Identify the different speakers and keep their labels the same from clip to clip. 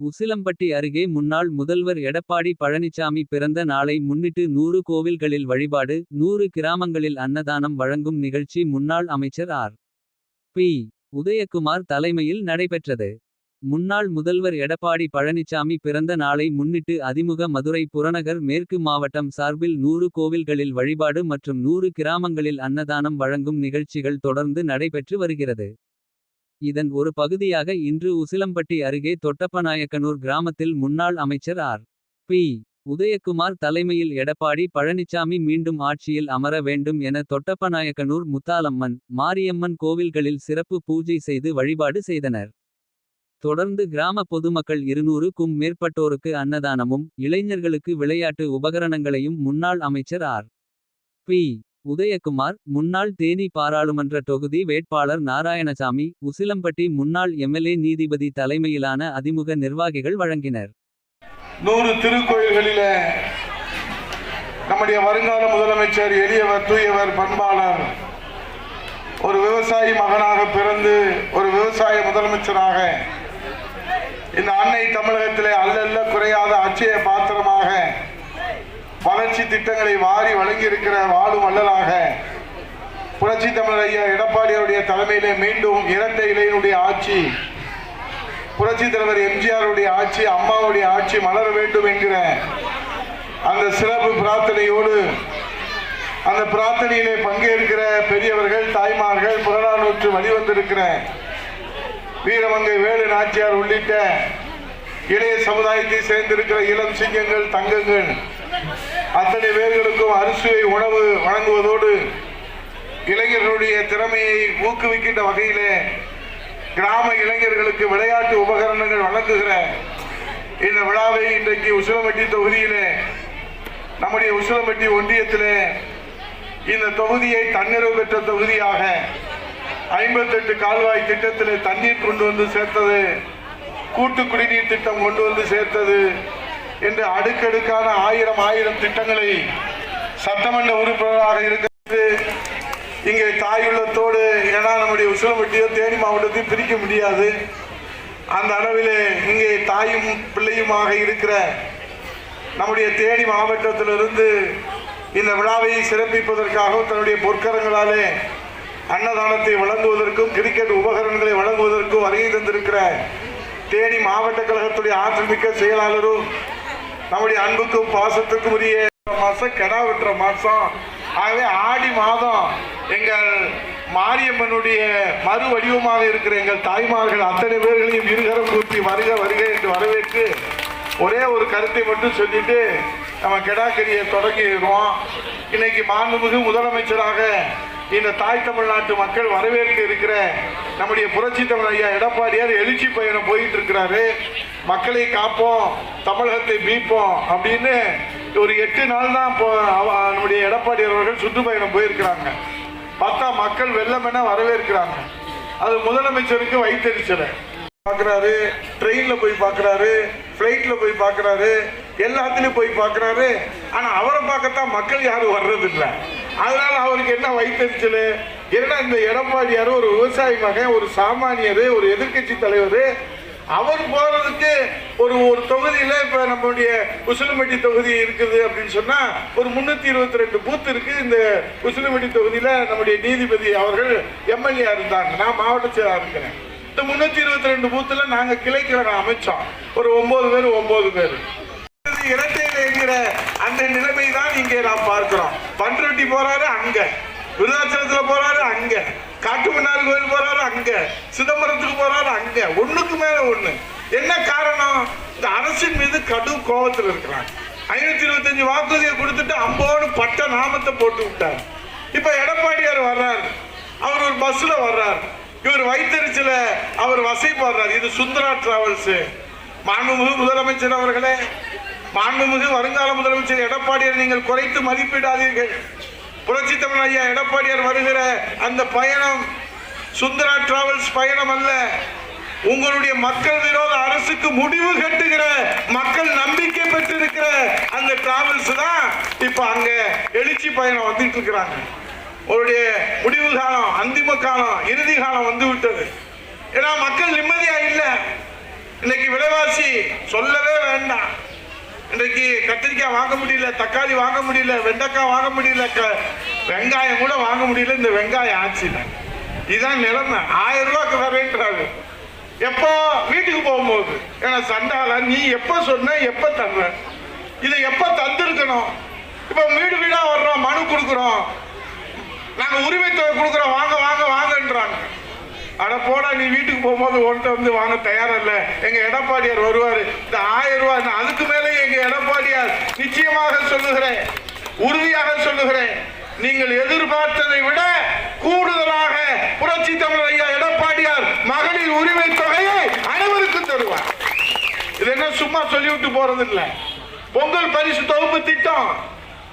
Speaker 1: உசிலம்பட்டி அருகே முன்னாள் முதல்வர் எடப்பாடி பழனிசாமி பிறந்த நாளை முன்னிட்டு நூறு கோவில்களில் வழிபாடு நூறு கிராமங்களில் அன்னதானம் வழங்கும் நிகழ்ச்சி முன்னாள் அமைச்சர் ஆர். பி. உதயகுமார் தலைமையில் நடைபெற்றது. முன்னாள் முதல்வர் எடப்பாடி பழனிசாமி பிறந்த நாளை முன்னிட்டு அதிமுக மதுரை புறநகர் மேற்கு மாவட்டம் சார்பில் நூறு கோவில்களில் வழிபாடு மற்றும் நூறு கிராமங்களில் அன்னதானம் வழங்கும் நிகழ்ச்சிகள் தொடர்ந்து நடைபெற்று வருகிறது. இதன் ஒரு பகுதியாக இன்று உசிலம்பட்டி அருகே தொட்டப்பநாயக்கனூர் கிராமத்தில் முன்னாள் அமைச்சர் ஆர். பி. உதயகுமார் தலைமையில் எடப்பாடி பழனிசாமி மீண்டும் ஆட்சியில் அமர வேண்டும் என தொட்டப்பநாயக்கனூர் முத்தாலம்மன். மாரியம்மன் கோவில்களில் சிறப்பு பூஜை செய்து வழிபாடு செய்தனர். தொடர்ந்து கிராம பொதுமக்கள் இருநூறு கும் மேற்பட்டோருக்கு அன்னதானமும். இளைஞர்களுக்கு விளையாட்டு உபகரணங்களையும் முன்னாள் அமைச்சர் ஆர். பி. உதயகுமார் முன்னாள் தேனி பாராளுமன்ற தொகுதி வேட்பாளர் நாராயணசாமி. உசிலம்பட்டி முன்னாள் எம்எல்ஏ நீதிபதி தலைமையிலான அதிமுக நிர்வாகிகள் வழங்கினர்.
Speaker 2: நூறு திருக்கோயில்களில நம்முடைய வருங்கால முதலமைச்சர் எளியவர் தூயவர் பண்பாளர் ஒரு விவசாயி மகனாக பிறந்து ஒரு விவசாய முதலமைச்சராக இந்த அன்னை தமிழகத்திலே அல்லல்ல குறையாத அச்சய பாத்திரமாக வளர்ச்சி திட்டங்களை வாரி வழங்கி இருக்கிற வாழும் வள்ளலாக புரட்சி தமிழர் ஐயா எடப்பாடியாருடைய தலைமையிலே மீண்டும் இரட்டை இலையினுடைய ஆட்சி புரட்சி தலைவர் எம்ஜிஆருடைய ஆட்சி அம்மாவுடைய ஆட்சி மலர வேண்டும் என்கிற அந்த சிறப்பு பிரார்த்தனையோடு அந்த பிரார்த்தனையிலே பங்கேற்கிற பெரியவர்கள் தாய்மார்கள் புறநானூற்று வழிவந்திருக்கிற வீரமங்கை வேலு நாச்சியார் உள்ளிட்ட இளைய சமுதாயத்தை சேர்ந்திருக்கிற இளம் சிங்கங்கள் தங்கங்கள் அத்தனை பேர்களுக்கும் அரிசுவை உணவு வழங்குவதோடு இளைஞர்களுடைய திறமையை ஊக்குவிக்கின்ற வகையிலே கிராம இளைஞர்களுக்கு விளையாட்டு உபகரணங்கள் வழங்குகிற இந்த விழாவை இன்றைக்கு உசிலம்பட்டி தொகுதியிலே நம்முடைய உசிலம்பட்டி ஒன்றியத்திலே இந்த தொகுதியை தன்னிறைவு பெற்ற தொகுதியாக ஐம்பத்தெட்டு கால்வாய் திட்டத்தில் தண்ணீர் கொண்டு வந்து சேர்த்தது கூட்டு குடிநீர் திட்டம் கொண்டு வந்து சேர்த்தது என்று அடுக்கடுக்கான ஆயிரம் ஆயிரம் திட்டங்களை சட்டமன்ற உறுப்பினராக இருக்கிறது. இங்கே தாயுள்ளத்தோடு ஏன்னா நம்முடைய உசிலம்பட்டியோ தேனி மாவட்டத்தையும் பிரிக்க முடியாது. அந்த அளவிலே இங்கே தாயும் பிள்ளையுமாக இருக்கிற நம்முடைய தேனி மாவட்டத்திலிருந்து இந்த விழாவை சிறப்பிப்பதற்காகவும் தன்னுடைய பொற்கரங்களாலே அன்னதானத்தை வழங்குவதற்கும் கிரிக்கெட் உபகரணங்களை வழங்குவதற்கும் வருகை தந்திருக்கிற தேனி மாவட்ட கழகத்துடைய ஆற்றல்மிக்க செயலாளரும் நம்முடைய அன்புக்கும் பாசத்துக்கும் உரிய மாசம் கெடா வெட்டுற மாசம். ஆகவே ஆடி மாதம் எங்கள் மாரியம்மனுடைய மறு வடிவமாக இருக்கிற எங்கள் தாய்மார்கள் அத்தனை பேர்களையும் இருகரம் கூட்டி வருக வருக என்று வரவேற்று ஒரே ஒரு கருத்தை மட்டும் சொல்லிட்டு நம்ம கெடாக்கரியை தொடங்கிடுவோம் இன்னைக்கு மாண்புமிகு முதலமைச்சராக இந்த தாய் தமிழ்நாட்டு மக்கள் வரவேற்க இருக்கிற நம்முடைய புரட்சி தமிழ் ஐயா எடப்பாடியார் எழுச்சி பயணம் போயிட்டு இருக்கிறாரு. மக்களை காப்போம் தமிழகத்தை மீட்போம் அப்படின்னு ஒரு எட்டு நாள் தான் இப்போ அவ- நம்முடைய எடப்பாடியார் அவர்கள் சுற்றுப்பயணம் போயிருக்கிறாங்க. பார்த்தா மக்கள் வெள்ளமென வரவேற்கிறாங்க. அது முதலமைச்சருக்கு வைத்தறிச்சலை. பார்க்குறாரு ட்ரெயினில் போய் பார்க்குறாரு ஃப்ளைட்டில் போய் பார்க்குறாரு எல்லாத்துலேயும் போய் பார்க்குறாரு. ஆனால் அவரை பார்க்கத்தான் மக்கள் யாரும் வர்றதில்ல. அதனால அவருக்கு என்ன வைத்தறிச்சல்? ஏன்னா இந்த எடப்பாடியார் ஒரு விவசாயி மகன் ஒரு சாமானியர் ஒரு எதிர்க்கட்சி தலைவர்? அவர் போறதுக்கு ஒரு ஒரு தொகுதியில இப்ப நம்மளுடைய உசிலம்பட்டி தொகுதி இருக்குது அப்படின்னு சொன்னா ஒரு முன்னூத்தி இருபத்தி ரெண்டு பூத் இருக்கு. இந்த உசிலம்பட்டி தொகுதியில நம்முடைய நீதிபதி அவர்கள் எம்எல்ஏ இருந்தாங்க. நான் மாவட்ட செயலாளர் இருக்கிறேன். இந்த முன்னூத்தி இருபத்தி ரெண்டு பூத்துல நாங்க கிளைக்கழகம் அமைச்சோம் ஒரு ஒன்பது பேர் ஒன்பது பேர். இரட்டையில என்கிற அந்த நிலைமை தான் இங்கே நாம் பார்க்கிறோம். பன்ருட்டி போறாரு அங்க. விருதாச்சலத்துல போறாரு அங்க. காட்டுமன்னார் கோயில் போறாரு அங்க. சிதம்பரத்துக்கு போறாரு அங்க. ஒண்ணுக்கு மேல ஒண்ணு. என்ன காரணம்? இந்த அரசின் மீது கடும் கோபத்தில் இருக்கிறாங்க ஐநூத்தி இருபத்தஞ்சு வாக்குறுதியை கொடுத்துட்டு அம்போடு பட்ட நாமத்தை போட்டு விட்டார். இப்ப எடப்பாடியார் வர்றாரு. அவர் ஒரு பஸ்ல வர்றார். இவர் வைத்தறிச்சல அவர் வசைப்படுறார். இது சுந்தரா டிராவல்ஸ் மாண்புமிகு முதலமைச்சர் அவர்களே மாண்புமிகு வருங்கால முதலமைச்சர் எடப்பாடியார் நீங்கள் குறைத்து மதிப்பிடாதீர்கள். புரட்சி தமிழ் ஐயா எடப்பாடியார் வருகிற அந்த பயணம் சுந்தரா டிராவல்ஸ் பயணம் அல்ல. உங்களுடைய மக்கள் விரோத அரசுக்கு முடிவு கட்டுகிற மக்கள் நம்பிக்கை பெற்றிருக்கிற அந்த டிராவல்ஸ் தான் இப்ப அங்க எழுச்சி பயணம் வந்துட்டு இருக்கிறாங்க. உங்களுடைய முடிவு காலம் அந்திம காலம் இறுதி காலம் வந்து விட்டது. ஏன்னா மக்கள் நிம்மதியா இல்லை. இன்னைக்கு விலைவாசி சொல்லவே வேண்டாம். இன்றைக்கு கத்திரிக்காய் வாங்க முடியல தக்காளி வாங்க முடியல வெண்டைக்காய் வாங்க முடியல வெங்காயம் கூட வாங்க முடியல இந்த வெங்காயம் ஆச்சு. இதுதான் நிலைமை. ஆயிரம் ரூபாய்க்கு வரேன்றாரு. எப்போ வீட்டுக்கு போகும்போது? ஏன்னா சண்டால நீ எப்போ சொன்ன எப்போ தர்ற இதை எப்போ தந்திருக்கணும்? இப்போ வீடு வீடாக வர்றோம் மனு கொடுக்குறோம். நாங்கள் உரிமை தொகை கொடுக்குறோம் வாங்க வாங்க வாங்கன்றாங்க. அட போடா நீ வீட்டுக்கு போகும்போது ஒருத்தர் வந்து வாங்க தயாரா இல்ல எங்க எடப்பாடியார் வருவாரு. இந்த ஆயிரம் ரூபாய் நான் அதுக்கு மேலே எங்க எடப்பாடியார் நிச்சயமாக சொல்லுகிறேன் உறுதியாக சொல்லுகிறேன். நீங்கள் எதிர்பார்த்ததை விட கூடுதலாக புரட்சி தமிழ் ஐயா எடப்பாடியார் மகளிர் உரிமை தொகையை அனைவருக்கும் தருவார். இது என்ன சும்மா சொல்லிவிட்டு போறது இல்லை பொங்கல் பரிசு தொகுப்பு திட்டம்.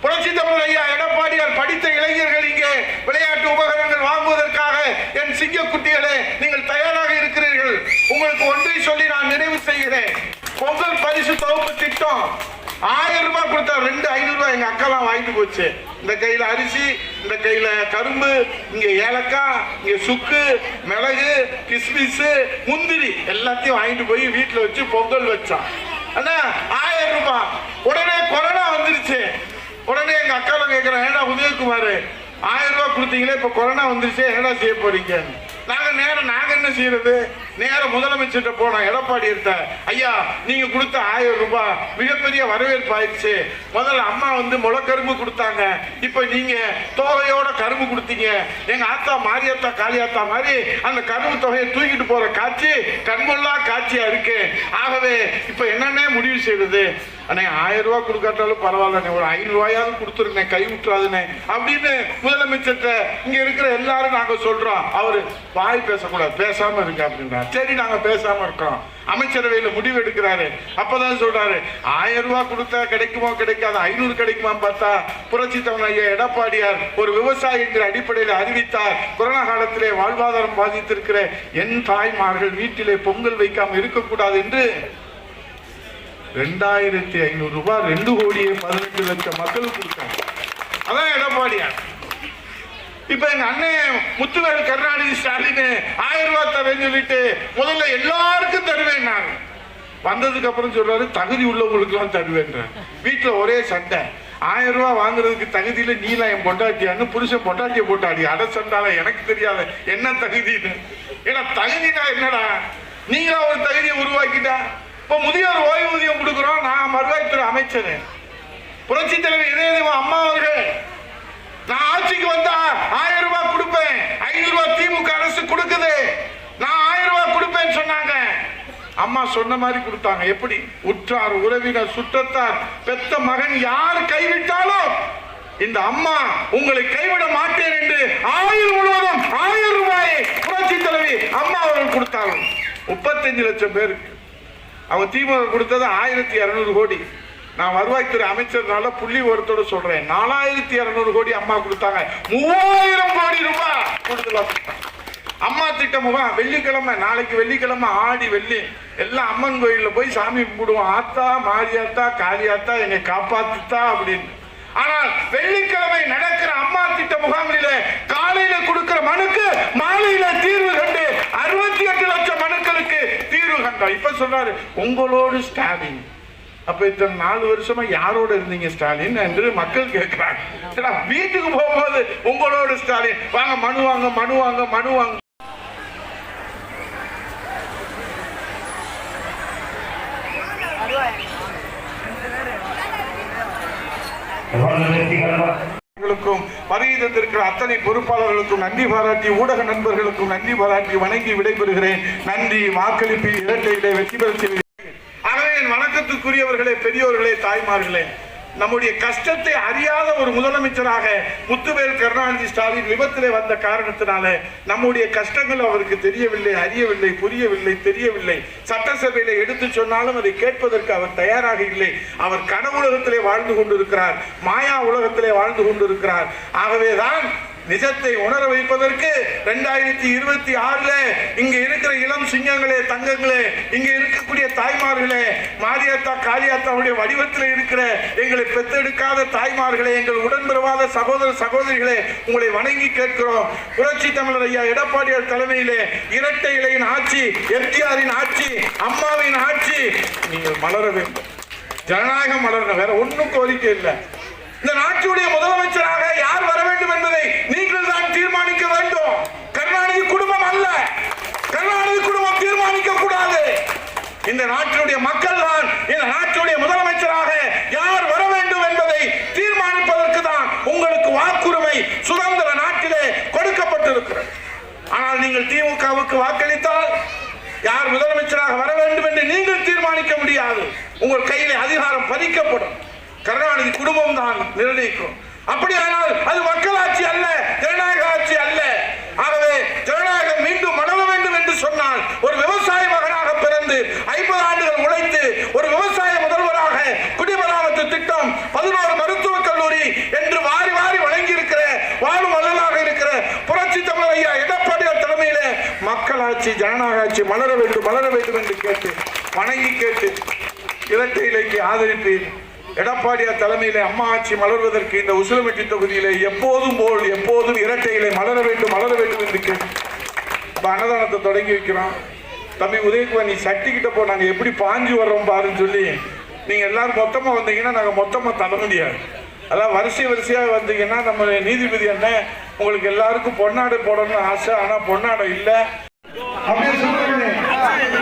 Speaker 2: புரட்சி தமிழ் ஐயா எடப்பாடியார் படித்த இளைஞர்கள் இங்கே விளையாட்டு உபகரணங்கள் வாங்குவதற்காக என் சிங்கக்குட்டிகளே நீங்கள் தயாராக இருக்கிறீர்கள். உங்களுக்கு ஒன்றை சொல்லி நான் நினைவு செய்கிறேன். பொங்கல் பரிசு தொகுப்பு திட்டம். ஆயிரம் ரூபாய் கொடுத்தா ரெண்டு ஐநூறு ரூபாய் எங்க அக்காலாம் வாங்கிட்டு போச்சு. இந்த கையில அரிசி இந்த கையில கரும்பு இங்க ஏலக்காய் இங்க சுக்கு மிளகு கிஸ்மிஸ் முந்திரி எல்லாத்தையும் வாங்கிட்டு போய் வீட்டுல வச்சு பொங்கல் வச்சான். அண்ணா ஆயிரம் ரூபாய். உடனே கொரோனா வந்துருச்சு. உடனே எங்க அக்கால கேட்கிறேன் ஏடா உதயகுமார் ஆயிரம் ரூபாய் கொடுத்தீங்களே இப்ப கொரோனா வந்துருச்சு என்னடா செய்ய போறீங்க? நாங்க நேரம் நாங்க என்ன செய்யறது? நேரம் முதலமைச்சர்கிட்ட போனோம் எடப்பாடி இருந்த ஐயா நீங்க கொடுத்த ஆயிரம் ரூபாய் மிகப்பெரிய வரவேற்பு ஆயிடுச்சு. முதல்ல அம்மா வந்து முளக்கரும்பு கொடுத்தாங்க. இப்ப நீங்க தோகையோட கரும்பு கொடுத்தீங்க. எங்க ஆத்தா மாரியாத்தா காளியாத்தா மாதிரி அந்த கரும்பு தொகையை தூக்கிட்டு போற காட்சி கண்கொள்ளா காட்சியா இருக்கு. ஆகவே இப்ப என்னன்னே முடிவு செய்யறது? அண்ணே ஆயிரம் ரூபாய் கொடுக்காட்டாலும் பரவாயில்லண்ணே ஒரு ஐநூறு ரூபாயாவது கொடுத்துருங்க கை விட்டுறாதுண்ணே அப்படின்னு முதலமைச்சர்கிட்ட இங்க இருக்கிற எல்லாரும் நாங்க சொல்றோம். அவரு வாய் பேசக்கூடாது. பேசாம இருங்க அப்படின்னா சரி நாங்க பேசாம இருக்கோம். அமைச்சரவையில் முடிவு எடுக்கிறாரு. அப்பதான் சொல்றாரு. ஆயிரம் ரூபாய் கொடுத்தா கிடைக்குமோ கிடைக்காது. ஐநூறு கிடைக்குமா பார்த்தா புரட்சி தமிழ் ஐயா எடப்பாடியார் ஒரு விவசாயிங்கிற அடிப்படையில் அறிவித்தார். கொரோனா காலத்திலே வாழ்வாதாரம் பாதித்திருக்கிற என் தாய்மார்கள் வீட்டிலே பொங்கல் வைக்காம இருக்கக்கூடாது என்று ரெண்டாயிரத்தி ஐநூறு ரூபாய் ரெண்டு கோடியே பதினெட்டு லட்சம் மக்களுக்கு கொடுத்தாங்க. அதான் எடப்பாடியார். இப்ப எங்க அண்ணன் முத்துவேல் கருணாநிதி ஸ்டாலின் ஆயிரம் ரூபாய் தரேன்னு சொல்லிட்டு முதல்ல எல்லாருக்கும் தருவேன் நான் வந்ததுக்கு அப்புறம் சொல்றாரு தகுதி உள்ளவங்களுக்கு எல்லாம் தருவேன்ற வீட்டுல ஒரே சண்டை. ஆயிரம் ரூபாய் வாங்குறதுக்கு தகுதியில நீலாம் என் பொண்டாட்டியான்னு புருஷன் பொண்டாட்டிய போட்டாடி. அட சண்டால எனக்கு தெரியாத என்ன தகுதின்னு. ஏன்னா தகுதினா என்னடா? நீங்களா ஒரு தகுதியை உருவாக்கிட்டா? இப்போ முதியோர் ஓய்வூதியம் கொடுக்குறோம். நான் வருவாய்த்துறை அமைச்சர். புரட்சி தலைவர் இதய அம்மா அவர்கள் நான் ஆட்சிக்கு வந்தா ஆயிரம் ரூபாய் கொடுப்பேன். ஐநூறு ரூபாய் திமுக அரசு கொடுக்குது. நான் ஆயிரம் ரூபாய் கொடுப்பேன்னு சொன்னாங்க. அம்மா சொன்ன மாதிரி கொடுத்தாங்க. எப்படி? உற்றார் உறவினர் சுற்றத்தார் பெத்த மகன் யார் கைவிட்டாலும் இந்த அம்மா உங்களை கைவிட மாட்டேன் என்று ஆயுள் முழுவதும் ஆயிரம் ரூபாயை புரட்சி தலைவி அம்மா அவர்கள் கொடுத்தாங்க முப்பத்தஞ்சு லட்சம் பேருக்கு அவன் திமுக கொடுத்தது ஆயிரத்தி இரநூறு கோடி. நான் வருவாய்த்துறை அமைச்சர்னால புள்ளி ஒருத்தோட சொல்றேன். நாலாயிரத்தி இரநூறு கோடி அம்மா கொடுத்தாங்க. மூவாயிரம் கோடி ரூபாய் கொடுத்துலாம் அம்மா திட்ட வெள்ளிக்கிழமை நாளைக்கு வெள்ளிக்கிழமை ஆடி வெள்ளி. எல்லாம் அம்மன் கோயில்ல போய் சாமி கும்பிடுவோம். ஆத்தா மாரியாத்தா காளியாத்தா என்னை காப்பாத்துத்தா அப்படின்னு. ஆனால் வெள்ளிக்கிழமை நடக்கிற அம்மா திட்ட முகாமில காலையில கொடுக்கிற மனுக்கு மாலையில தீர்வு கண்டு அறுபத்தி எட்டு லட்சம் மனு கண்டோம் இப்ப சொல்றாரு உங்களோடு ஸ்டாலின். அப்ப இத்தனை நாலு வருஷமா யாரோட இருந்தீங்க ஸ்டாலின் என்று மக்கள் கேட்கிறாங்க. வீட்டுக்கு போகும்போது உங்களோட ஸ்டாலின். வாங்க மனு வாங்க மனு வாங்க மனு வாங்க. வருகை தந்திருக்கிற அத்தனை பொறுப்பாளர்களுக்கும் நன்றி பாராட்டி ஊடக நண்பர்களுக்கும் நன்றி பாராட்டி வணங்கி விடைபெறுகிறேன். நன்றி வாக்களிப்பில் இரட்டையிலே வெற்றி பெற செய்கிறேன் ஆகவே என் வணக்கத்துக்குரியவர்களே பெரியோர்களே தாய்மார்களே நம்முடைய கஷ்டத்தை அறியாத ஒரு முதலமைச்சராக முத்துவேல் கருணாநிதி ஸ்டாலின் விபத்தில் வந்த காரணத்தினால நம்முடைய கஷ்டங்கள் அவருக்கு தெரியவில்லை அறியவில்லை புரியவில்லை தெரியவில்லை. சட்டசபையில எடுத்து சொன்னாலும் அதை கேட்பதற்கு அவர் தயாராக இல்லை. அவர் கனவுலகத்திலே வாழ்ந்து கொண்டிருக்கிறார் மாயா உலகத்திலே வாழ்ந்து கொண்டிருக்கிறார். ஆகவேதான் நிஜத்தை உணர வைப்பதற்கு ரெண்டாயிரத்தி இருபத்தி ஆறுல இங்க இருக்கிற இளம் சிங்கங்களே தங்கங்களே இங்க இருக்கக்கூடிய தாய்மார்களே மாரியாத்தா காளியாத்தாவுடைய வடிவத்தில் இருக்கிற எங்களை பெத்தெடுக்காத தாய்மார்களே எங்கள் உடன்பிறவாத சகோதர சகோதரிகளே உங்களை வணங்கி கேட்கிறோம். புரட்சி தமிழர் ஐயா எடப்பாடியார் தலைமையிலே இரட்டை இலையின் ஆட்சி எம்ஜிஆரின் ஆட்சி அம்மாவின் ஆட்சி. நீங்கள் மலர வேண்டும். ஜனநாயகம் மலரணும் வேற ஒன்னும் கோரிக்கை இல்லை. இந்த நாட்டுடைய முதலமைச்சராக யார் வர என்பதை நீங்கள் தான் தீர்மானிக்க வேண்டும். கருணாநிதி குடும்பம் அல்ல. கருணாநிதி குடும்பம் தீர்மானிக்க கூடாது இந்த நாட்டினுடைய மக்கள் தான் இந்த நாட்டினுடைய முதலமைச்சராக யார் வர வேண்டும் என்பதை தீர்மானிப்பதற்கு தான் உங்களுக்கு வாக்குரிமை சுதந்திர நாட்டிலே கொடுக்கப்பட்டிருக்கிறது. ஆனால் நீங்கள் திமுகவுக்கு வாக்களித்தால் யார் முதலமைச்சராக வர வேண்டும் என்று நீங்கள் தீர்மானிக்க முடியாது. உங்கள் கையில அதிகாரம் பறிக்கப்படும் கருணாநிதி குடும்பம் தான் நிர்ணயிக்கும். அப்படியானால் அது மக்கள் அல்ல ஜனநாயக ஆட்சி அல்ல ஆகவே ஜனநாயகம் மீண்டும் மலர வேண்டும் என்று சொன்னால் ஒரு விவசாய மகனாக பிறந்து ஐம்பது ஆண்டுகள் உழைத்து ஒரு விவசாய முதல்வராக குடிமராமத்து திட்டம் பதினோரு மருத்துவக் கல்லூரி என்று வாரி வாரி வழங்கி இருக்கிற வாழும் வள்ளலாக இருக்கிற புரட்சி தமிழர் ஐயா எடப்பாடியார் தலைமையிலே மக்களாட்சி ஜனநாயக ஆட்சி மலர வேண்டும் மலர வேண்டும் என்று கேட்டு வணங்கி கேட்டு இரட்டை இலைக்கு ஆதரிப்பேன். எடப்பாடியார் தலைமையிலே அம்மா ஆட்சி மலர்வதற்கு இந்த உசிலமெட்டி தொகுதியிலே எப்போதும் போல் எப்போதும் இரட்டை மலர வேண்டும் மலர வேண்டும் என்று கேட்டு இப்ப அன்னதானத்தை தொடங்கி வைக்கிறோம். தம்பி உதயகுமார் நீ சக்தி கிட்ட போ நாங்கள் எப்படி பாஞ்சு வர்றோம் பாருன்னு சொல்லி நீங்கள் எல்லாரும் மொத்தமாக வந்தீங்கன்னா நாங்கள் மொத்தமாக தர முடியாது. அதான் வரிசை வரிசையாக வந்தீங்கன்னா நம்ம நீதிபதி என்ன உங்களுக்கு எல்லாருக்கும் பொன்னாடை போடணும்னு ஆசை ஆனால் பொன்னாடை இல்லை. அப்படியே சொல்லுங்க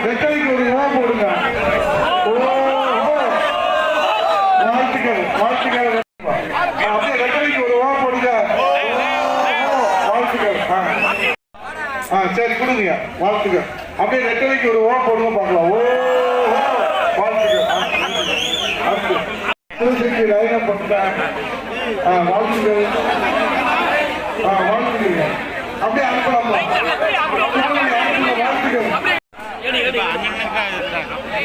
Speaker 2: வெட்டலைக்கு ஒரு ரூபா போடுங்க ஓ, ஓ. வாழ்த்துக்கள் வாழ்த்துக்கள் ஆ, அப்படியே வெட்டலைக்கு ஒரு ரூபா போடுங்க ஓ, வாழ்த்துக்கள் ஆ. ஆ சரி கொடுங்க வாழ்த்துக்கள் அப்படியே ரெட்டலைக்கு ஒரு ஓ போடுங்க பார்க்கலாம் ஓ ஓ. வாழ்த்துக்கள் ஆ. அடுத்து. வாழ்த்துக்கள் ஆ வாழ்த்துக்கள் அப்படியே அனுப்பலாமா கொடுங்க, அனுப்புங்க, வாழ்த்துக்கள்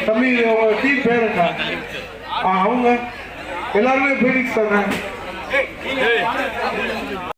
Speaker 2: தம்பி உங்க டீம் பேர் என்ன? அவங்க? எல்லாருமே பீனிக்ஸ் தானே?